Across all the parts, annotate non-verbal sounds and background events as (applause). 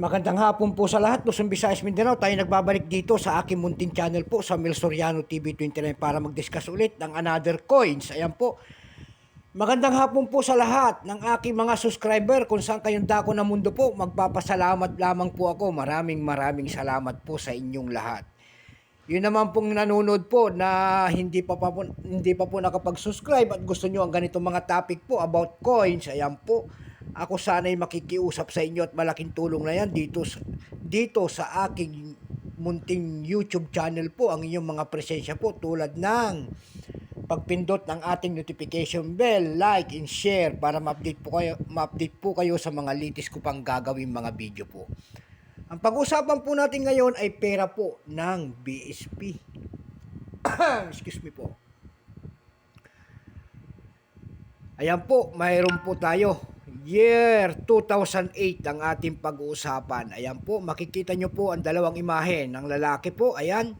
Magandang hapon po sa lahat. Luzon, Visayas, Mindanao. Tayo nagbabalik dito sa aking munting channel po sa Mel Soriano TV 29 para mag-discuss ulit ng another coins. Ayan po. Magandang hapon po sa lahat ng aking mga subscriber kung saan kayong dako ng mundo po. Magpapasalamat lamang po ako. Maraming maraming salamat po sa inyong lahat. Yun naman pong nanonood po na hindi pa, pa po, hindi pa po nakapag-subscribe at gusto nyo ang ganitong mga topic po about coins. Ayan po. Ako sana'y makikiusap sa inyo at malaking tulong na yan dito, dito sa aking munting YouTube channel po. Ang inyong mga presensya po tulad ng pagpindot ng ating notification bell, like and share para ma-update po kayo, ma-update po kayo sa mga latest ko pang gagawin mga video po. Ang pag-usapan po natin ngayon ay pera po ng BSP. (coughs) Excuse me po. Ayan po, mayroon po tayo. Year 2008 ang ating pag-uusapan. Ayan po, makikita nyo po ang dalawang imahe ng lalaki po. Ayan.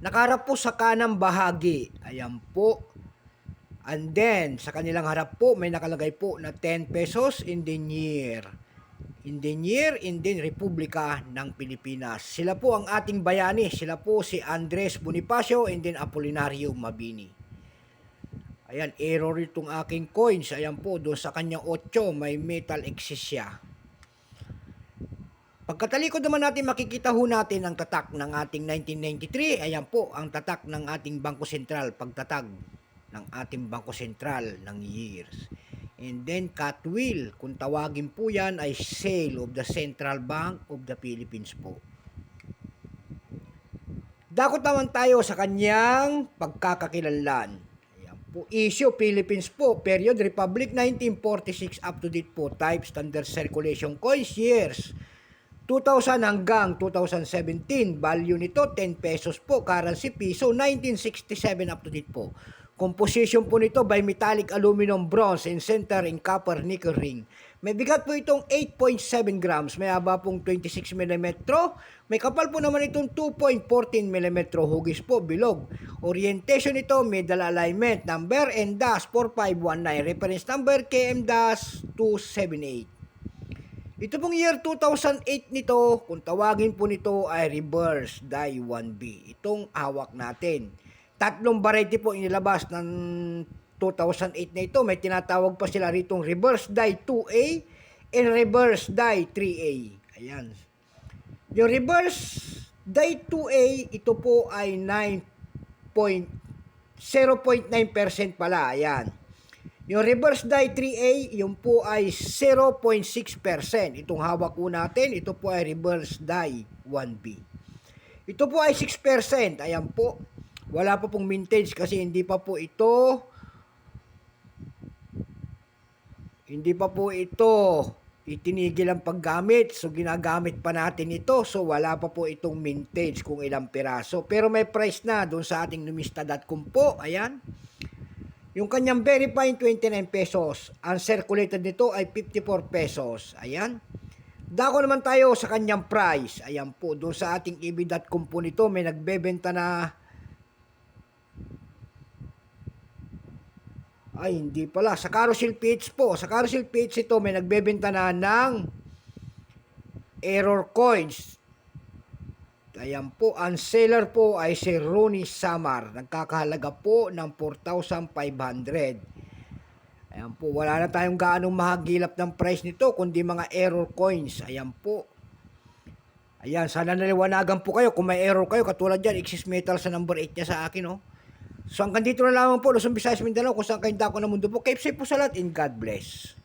Nakaharap po sa kanang bahagi. Ayan po. And then, sa kanilang harap po, may nakalagay po na 10 pesos in the year. In the year, in the Republika ng Pilipinas. Sila po ang ating bayani. Sila po si Andres Bonifacio and then Apolinario Mabini. Ayan, error itong aking coins. Ayan po, doon sa kanyang 8, may metal excess siya. Pagkatalikod naman natin, makikita ho natin ang tatak ng ating 1993. Ayan po, ang tatak ng ating Bangko Sentral, pagtatag ng ating Bangko Sentral ng years. And then, Catwill, kung tawagin po yan, ay sale of the Central Bank of the Philippines po. Dakot naman tayo sa kanyang pagkakakilanlan. Po. Issue Philippines po. Period Republic 1946 up to date po. Type standard circulation coins years. 2000 hanggang 2017. Value nito 10 pesos po. Currency piso 1967 up to date po. Composition po nito by metallic aluminum bronze and center in copper nickel ring. May bigat po itong 8.7 grams. May haba pong 26 mm. May kapal po naman itong 2.14 mm hugis po bilog. Orientation nito middle alignment number and dash 4519 reference number KM dash 278. Ito pong year 2008 nito, kung tawagin po nito ay reverse die 1B. Itong hawak natin. Tatlong variety po inilabas ng 2008 na ito. May tinatawag pa sila ritong reverse die 2A and reverse die 3A. Ayan. Yung reverse die 2A, ito po ay 9.0.9% pala. Ayan. Yung reverse die 3A, yun po ay 0.6%. Itong hawak po natin, ito po ay reverse die 1B. Ito po ay 6%. Ayan po. Wala pa pong mintage kasi hindi pa po ito hindi pa po ito itinigil ang paggamit. So, ginagamit pa natin ito. So, wala pa po itong mintage kung ilang piraso. Pero may price na doon sa ating numista.com po. Ayan. Yung kanyang verifying 29 pesos. Ang circulated nito ay 54 pesos. Ayan. Dako naman tayo sa kanyang price. Ayan po. Doon sa ating ebi.com po nito may nagbebenta na ay hindi pala. Sa carousel page po. Sa carousel page ito may nagbebenta na ng error coins. Ayan po, ang seller po ay si Rooney Samar. Nagkakahalaga po ng 4,500. Ayan po, wala na tayong gaanong mahagilap ng price nito, kundi mga error coins. Ayan po. Ayan, sana naliwanagan po kayo kung may error kayo. Katulad dyan, Axis Metal sa number 8 niya sa akin, oh. So hanggang dito na lamang po, Luzon, Visayas, Mindanao, kung saan kayong dako ng mundo po. Keep safe po sa lahat and God bless.